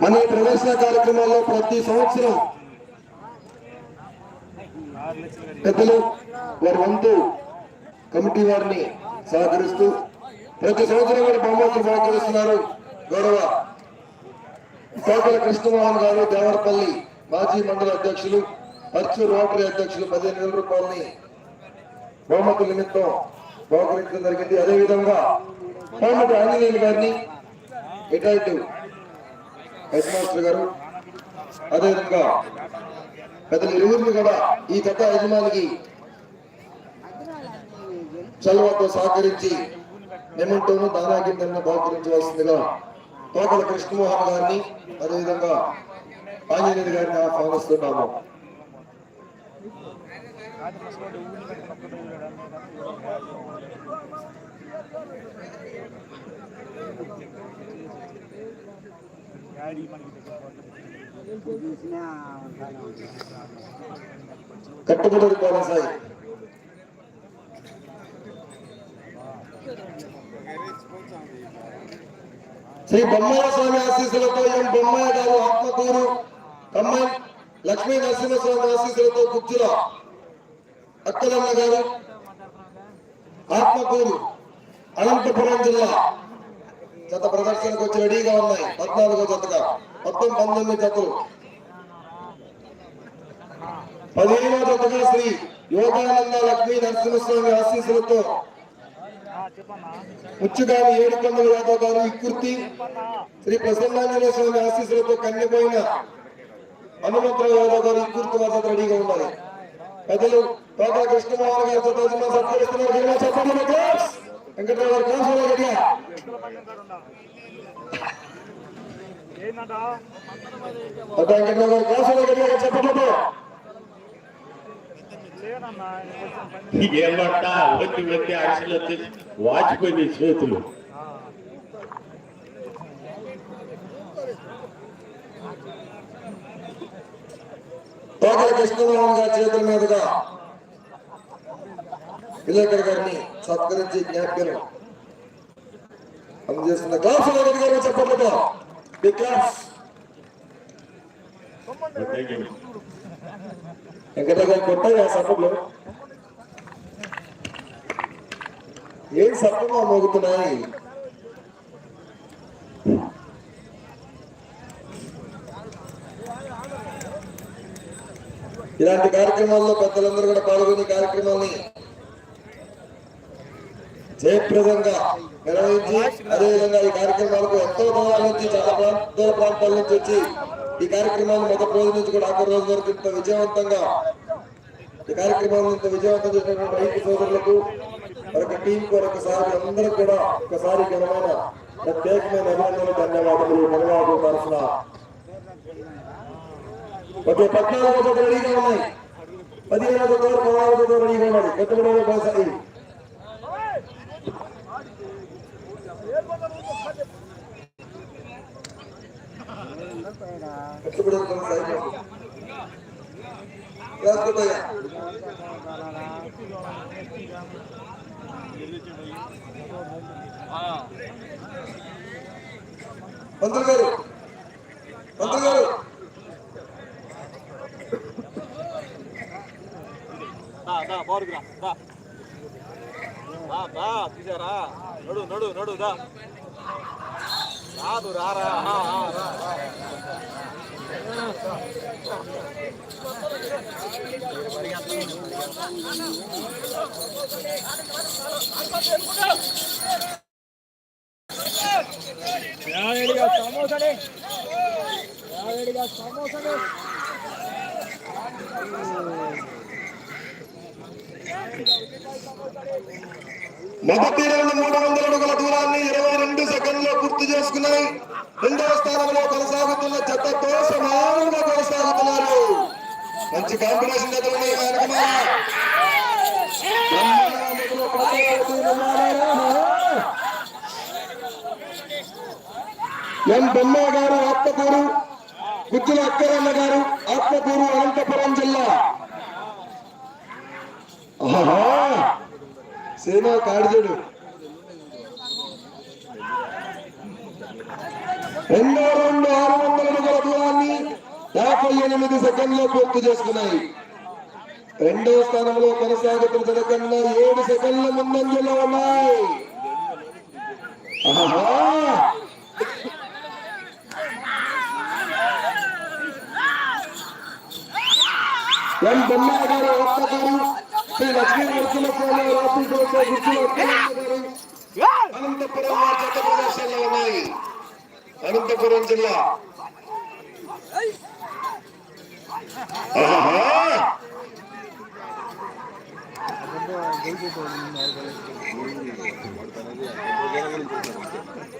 మన ఈ ప్రదర్శన కార్యక్రమాల్లో ప్రతి సంవత్సరం పెద్దలు వారి వంతు కమిటీ వారిని సహకరిస్తూ ప్రతి సంవత్సరం కూడా బహుమతులు సహకరిస్తున్నారు. గౌరవ కోటల కృష్ణమోహన్ గారు దేవరపల్లి మాజీ మండల అధ్యక్షులు పర్చూరు రోటరీ అధ్యక్షులు పదిహేను వేల రూపాయలని బహుమతుల నిమిత్తం బహుకరించడం జరిగింది. అదేవిధంగా కోమటి ఆంజనేయులు గారిని రిటైర్డ్ హెడ్ మాస్టర్ గారు అదేవిధంగా పెద్దలు ఇరువురిని కూడా ఈ కథ యజమానికి చలవతో సహకరించి మెమెంటోను దానాగిందని బహుకరించవలసిందిగా తోకల కృష్ణమోహన్ గారిని అదేవిధంగా ఆంజనేయుడు గారిని ఆహ్వానిస్తున్నాము. మనకి కట్టుబడి కొనసాగి శ్రీ బొమ్మయ్య స్వామి ఆశీస్సులతో ఎం బొమ్మయ్య గారు ఆత్మకూరు కమ్మాయి లక్ష్మీ నరసింహస్వామి ఆశీస్సులతో కుచ్చుల అక్కలమ్మ గారు ఆత్మకూరు అనంతపురం జిల్లా. జత ప్రదర్శనకు వచ్చి రెడీగా ఉన్నాయి. పద్నాలుగో జతగా. మొత్తం పంతొమ్మిది జతలు పదిహేనవ జతగా శ్రీ యోగానంద లక్ష్మీ నరసింహస్వామి ఆశీస్సులతో ముచ్చుగాని ఏడు కొండల యాదవ్ గారు ఇక్కుర్తి శ్రీ ప్రసన్నాంజనేయ స్వామి ఆశీస్సులతో కన్యపోయిన హనుమంతరావు యాదవ్ గారు ఇక్కుర్తి వద్ద రెడీగా ఉన్నారు. పెద్దలు తోట కృష్ణమోహన్ గారు సత్కరిస్తున్నారు. జిల్లా చెప్పండి వెంకటరావు గారు క్లాస్ రెడీ తోట వెంకటరావు గారు క్లాస్ రెడీ చెప్పండి ఏమంటా? వచ్చి వచ్చి అరిసెలు వచ్చి వాచిపోయినాయి చేతులు. తోటల కృష్ణమోహన్ గారి చేతుల మీదుగా విలేకర్ గారిని సత్కరించి జ్ఞాపకం అందజేస్తున్న క్లాస్ గారు చెప్పండి. బిగ్ వెంకటరావు గారు కొట్టాయి సభలో ఏం మోగుతున్నాయి ఇలాంటి కార్యక్రమాల్లో పెద్దలందరూ కూడా పాల్గొని కార్యక్రమాన్ని జయప్రదంగా నిర్వహించి అదేవిధంగా ఈ కార్యక్రమాలకు ఎంతో దూరాల నుంచి చాలా ప్రాంత దూర ప్రాంతాల నుంచి వచ్చి ఈ కార్యక్రమాన్ని మొదటి రోజు నుంచి కూడా ఆఖరి రోజు వరకు ఇంత విజయవంతంగా ఈ కార్యక్రమాన్ని ఇంత విజయవంతం చేసినటువంటి రైతు సోదరులకు మరొక టీం మరొకసారి అందరూ కూడా ఒకసారి ఘనమైన ప్రత్యేకమైన అభినందనలు ధన్యవాదాలు ధన్యవాదాలు తరఫున ఓకే పద్నాలుగు రెడీగా ఉన్నాయి. పదిహేను జత వరకు పదహారు జత రెడీగా ఉన్నది. కొత్తగూడెంలో మంత్రి గారు మంత్రి గారు దా. దా బారుకు తీసారా. నడు నడు నడు దా. రాదు రారా ఆ, ఆ, రా రా. యావేడిగా సమోసాడే యావేడిగా సమోసాడే మొదటి రెండు మూడు వందల అడుగుల స్థానం రెండవ స్థానంలో కొనసాగుతున్న జతతో సమానంగా కొనసాగుతున్నారు. మంచి కాంబినేషన్ జతలు ఎం బొమ్మ గారు ఆత్మకూరు గుజ్జుల అక్కరన్న గారు ఆత్మకూరు అనంతపురం జిల్లా. సేనా కాడిజడు రెండో రెండు ఆరు వందల అడుగుల దూరాన్ని యాభై ఎనిమిది సెకండ్లో పూర్తి చేసుకున్నాయి. రెండో స్థానంలో కొనసాగుతున్న జనకన్నా ఏడు సెకండ్ల ముందంజలో ఉన్నాయి. ఆహా! ఎం బొమ్మ గారు ఒక్కగారు శ్రీ లక్ష్మీ నరసింహస్వామి రాత్రి గుర్తులు గారు అనంతపురం జత ప్రదర్శనలు ఉన్నాయి. అనంతపురం జిల్లా.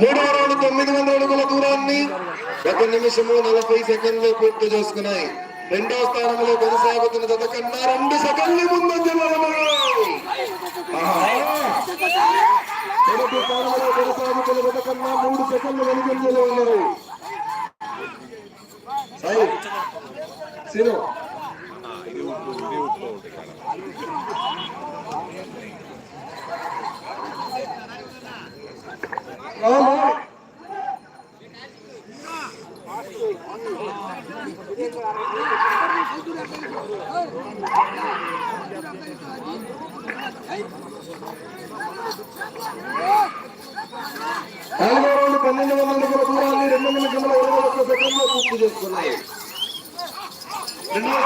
మూడు మూడవ తొమ్మిది వందల అడుగుల దూరాన్ని ఒక నిమిషము నలభై సెకండ్లు పూర్తి చేసుకున్నాయి. రెండో స్థానంలో కొనసాగుతున్న జత కన్నా రెండు సెకండ్లు ముందు జిల్లా మొదటి స్థానంలో కొనసాగుతున్న కన్నా మూడు సెకండ్లు వెనుకంజలో ఉన్నారు సాయి రెండు వందల దూరాన్ని రెండు నిమిషముల ఇరవై ఒక్క సెకండ్లో పూర్తి చేసుకున్నాయి. స్థానంలో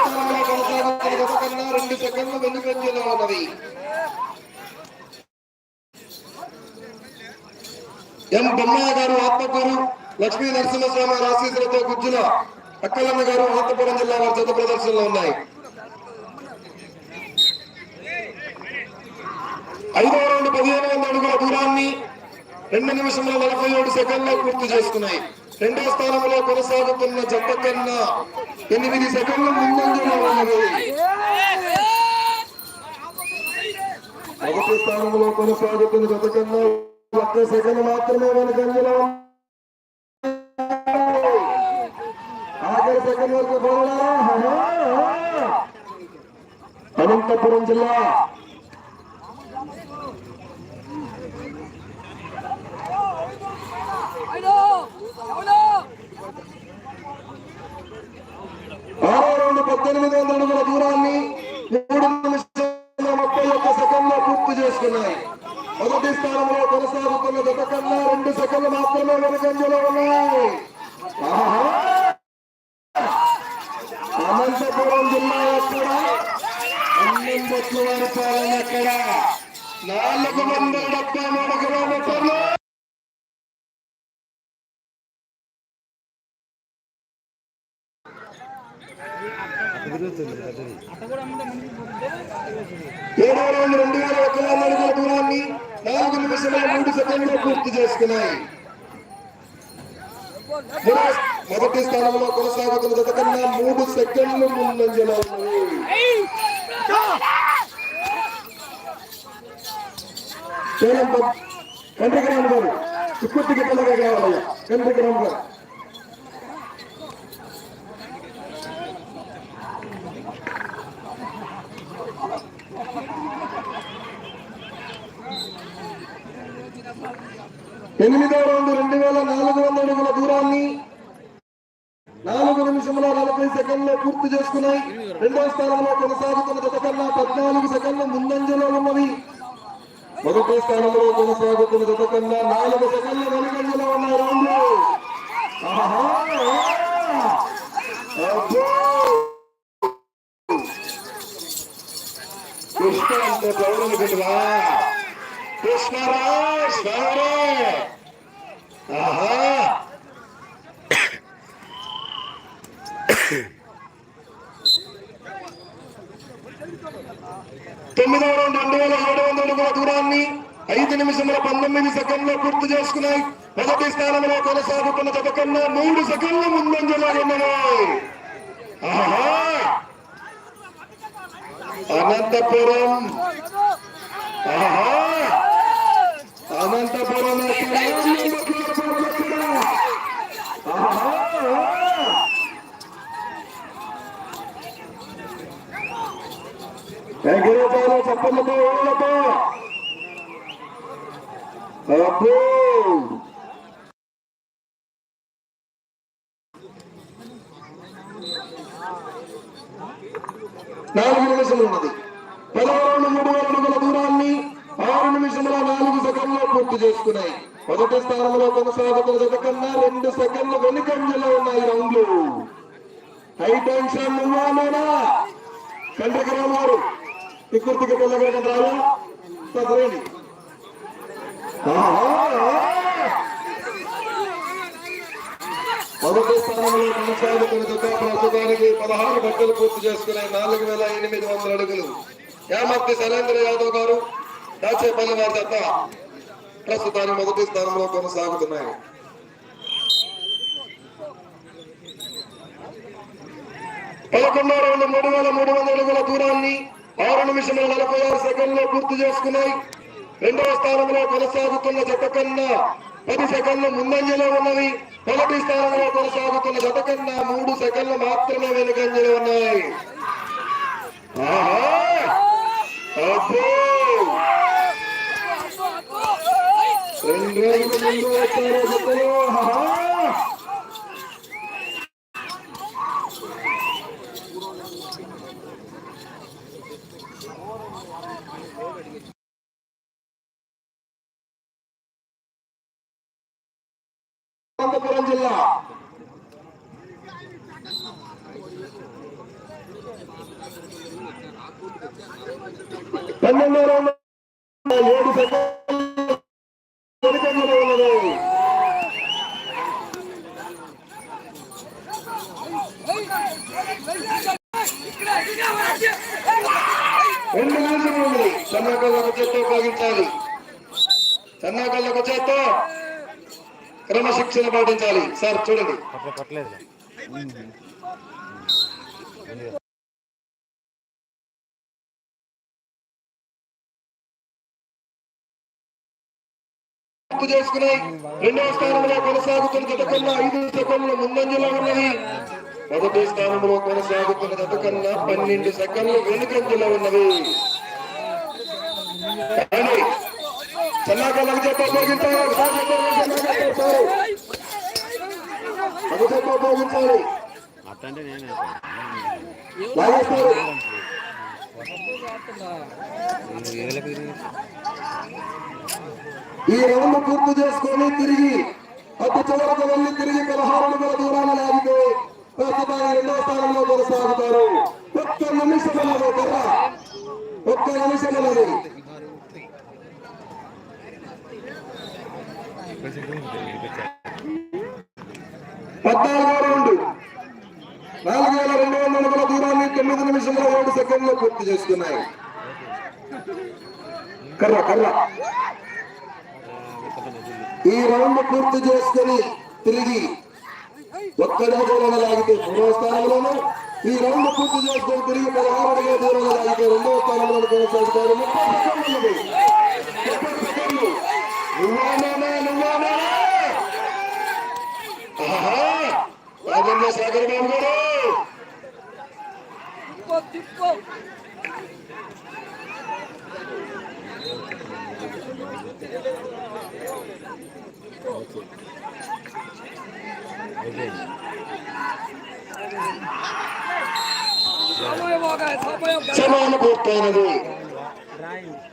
కొనసాగుతున్న గత కన్నా రెండు సెకండ్లు వెనుకంజలో ఉన్నది ఎం బొమ్మయ్య గారు ఆత్మకూరు లక్ష్మీ నరసింహస్వామి ఆశీసులతో గుజ్జుల అక్కలమ్మ గారు అనంతపురం జిల్లా వారి జత ప్రదర్శనలో ఉన్నాయి ఐదవ రౌండ్ పదిహేను వందల అడుగుల దూరాన్ని రెండు నిమిషంలో నలభై ఏడు సెకండ్లో పూర్తి చేసుకున్నాయి. రెండో స్థానంలో కొనసాగుతున్న జట్ట కన్నా ఎనిమిది సెకండ్లు ముందంజలో ఉన్నది. మొదటి స్థానంలో కొనసాగుతున్న జత కన్నా ఒక్క సెకండ్ మాత్రమే మనకు ఉంది. ఆఖరి సెకండ్ వరకు అనంతపురం జిల్లా ఆరో రౌండ్ పద్దెనిమిది వందల అడుగుల దూరాన్ని మూడు నిమిషాల ముప్పై ఒక్క సెకండ్లో పూర్తి చేసుకున్నాయి. మొదటి స్థానంలో కొనసాగుతున్న జత కన్నా రెండు సెకండ్లు మాత్రమే వెనుకంజలో ఉన్నాయి. అనంతపురం జిల్లా ఎక్కడ? అన్నం వారి పాలన ఎక్కడ? నాలుగు వందల డెబ్బై మూడు కిలోమీటర్లు ఏడో రౌండ్ రెండు వేల ఒక వందల అడుగుల దూరాన్ని నాలుగు నిమిషాల మూడు పూర్తి చేసుకున్నాయి. మొదటి స్థానంలో కొనసాగుతున్న జత కన్నా మూడు సెకండ్లు ముందంజలో ఉన్నది. కేవలం కంట్రిగ్రామ్ గారు చిక్కుర్తికి పిల్లగా కావాలయ్యా కంట్రిగ్రామ్ గారు. ఎనిమిదో రౌండ్ రెండు వేల నాలుగు వందల అడుగుల దూరాన్ని నాలుగు నిమిషముల నలభై సెకండ్లో పూర్తి చేసుకున్నాయి. రెండో స్థానంలో కొనసాగుతున్న జత కన్నా పద్నాలుగు సెకండ్లు ముందంజలో ఉన్నవి మొదటి స్థానంలో కొనసాగుతున్న జత కన్నా నాలుగు సెకండ్ల వెనుకంజలో ఉన్నాయి రౌండ్లు కృష్ణ అంటే పౌరులు కృష్ణరాజ్ ఆహా. తొమ్మిదవ రౌండ్ రెండు వేల ఏడు వందల అడుగుల దూరాన్ని ఐదు నిమిషముల పంతొమ్మిది సెకండ్లో పూర్తి చేసుకున్నాయి. మొదటి స్థానంలో కొనసాగుతున్న జత కన్నా మూడు సెకండ్ల ముందంజలో ఉన్నాయి అనంతపురం. ఆహా అనంతపురం ఎక్కడ? ఊళ్ళతో అబ్బో నాలుగు నిమిషం ఉన్నది. పదహారు మూడు అడుగుల దూరాన్ని ఆరు నిమిషముల నాలుగు సెకండ్లో పూర్తి చేసుకున్నాయి. మొదటి స్థానంలో కొనసాగుతున్న జత కన్నా రెండు సెకండ్లు వెనుకంజలో ఉన్నాయి రౌండ్లు. హై టెన్షన్ నువ్వానేనా చంద్రకరావు గారు తిక్కుర్తికి పిల్లగడ రావా సరేండి మొదటి స్థానంలో కొనసాగుతున్న జత ప్రస్తుతానికి పదహారు బట్టలు పూర్తి చేసుకున్నాయి నాలుగు వేల ఎనిమిది వందల అడుగులు యామర్తి శైలేంద్ర యాదవ్ గారు దాచేపల్లి వారి జత ప్రస్తుతానికి మొదటి స్థానంలో కొనసాగుతున్నాయి. పదకొండో రౌండ్ మూడు వేల మూడు వందల అడుగుల దూరాన్ని ఆరు నిమిషముల నలభై ఆరు సెకండ్లో పూర్తి చేసుకున్నాయి. రెండవ స్థానంలో కొనసాగుతున్న జత కన్నా పది సెకండ్లు ముందంజలో ఉన్నవి. మొదటి స్థానంలో కొనసాగుతున్న జత కన్నా మూడు సెకండ్లు మాత్రమే వెనుకంజలో ఉన్నాయి. ఆహా! రెండు ముందు వచ్చారు జతలు. ఆహా! అనంతపురం జిల్లా పన్నెండో రౌండ్ ఏడు సెకండ్లు వెనుకంజలో ఉన్నది రెండు నిమిషములు ఉంది సన్నాకళ్ళకు చేత్తో ఉపయోగించాలి సన్నాకళ్ళకు చేత్తో క్రమశిక్షణ పాటించాలి. సార్ చూడండి. పూర్తి చేసుకున్నాయి రెండవ స్థానంలో కొనసాగుతున్న జత కన్నా ఐదు సెకండ్లు ముందంజలో ఉన్నది. మొదటి స్థానంలో కొనసాగుతున్న జత కన్నా పన్నెండు సెకండ్లు వెనుకంజలో ఉన్నవి కానీ సన్నాకాలకు చెప్ప ఉపయోగించాలి ఒకసారి చెప్పండి, సన్నాకాలు చేస్తారు. ఒక చెప్ప ఉపయోగించాలి అట్టంటే నేనే ఈ రౌండ్ పూర్తి చేసుకొని తిరిగి అతి చివరకు వెళ్ళి తిరిగి పదహారు అడుగుల దూరాన్ని లాగితే ప్రస్తుతానికి రెండో స్థానంలో కొనసాగుతారు. ఒక్క నిమిషం కర్ర. ఒక్క నిమిషం ఉన్నది పద్నాలుగో రౌండ్. నాలుగు వేల రెండు వందల అడుగుల దూరాన్ని తొమ్మిది నిమిషంలో ఏడు సెకండ్లో పూర్తి చేసుకున్నాయి. కర్ర కర్ర. ఈ రౌండ్ పూర్తి చేసుకుని తిరిగి ఒక్కడే నిమిషంలో లాగితే మూడవ స్థానంలోను. ఈ రౌండ్ పూర్తి చేసుకుని తిరిగి పదహారు అడుగుల దూరంలో లాగితే రెండవ స్థానంలో కొనసాగుతారు. ముప్పై సెకండ్లు. ఉంది. ముప్పై సెకండ్లు నువ్వానేనా నువ్వానేనా ఆహా! రాజేంద్ర సాగర్ బాబు గారు సమయం పూర్తయినది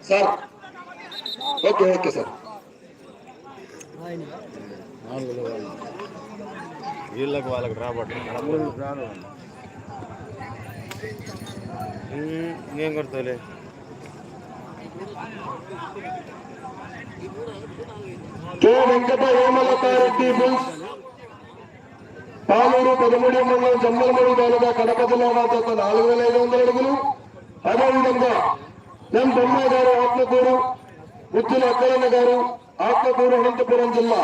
సార్ ఓకే ఓకే సార్ నాలుగులో వాళ్ళు వీళ్ళకి వాళ్ళకి రాబట్టు నేను కొడతాలే కె వెంకట హేమలతారెడ్డి బుల్స్. పాలూరు పదమూడు మండలం జమ్మలమూడి తాలూకా కడప జిల్లా వార్త నాలుగు వేల ఐదు వందల అడుగులు. అదేవిధంగా ఎం. బొమ్మాయి గారు ఆత్మకూరు ఉత్తుల అక్కలన్న గారు ఆత్మకూరు అనంతపురం జిల్లా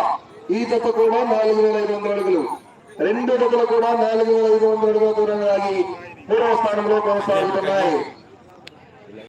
ఈ జత కూడా నాలుగు వేల ఐదు వందల అడుగులు. రెండు జతలు కూడా నాలుగు వేల ఐదు వందల అడుగుల దూరం ఆగి మూడవ స్థానంలో కొనసాగుతున్నాయి.